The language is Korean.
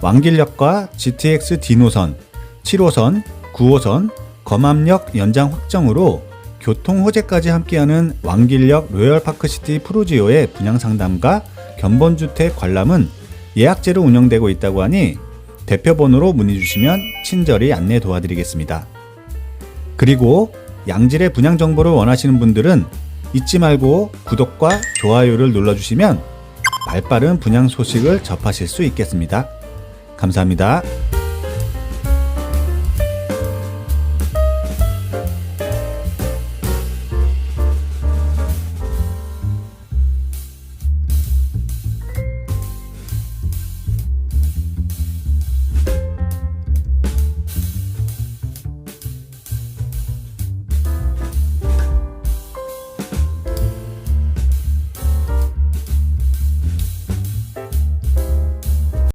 왕길역과 GTX D 노선, 7호선, 9호선, 검암역 연장 확정으로 교통 호재까지 함께하는 왕길역 로열파크시티 프루지오의 분양 상담과 견본주택 관람은 예약제로 운영되고 있다고 하니 대표번호로 문의 주시면 친절히 안내 도와드리겠습니다. 그리고 양질의 분양 정보를 원하시는 분들은 잊지 말고 구독과 좋아요를 눌러주시면 발빠른 분양 소식을 접하실 수 있겠습니다. 감사합니다.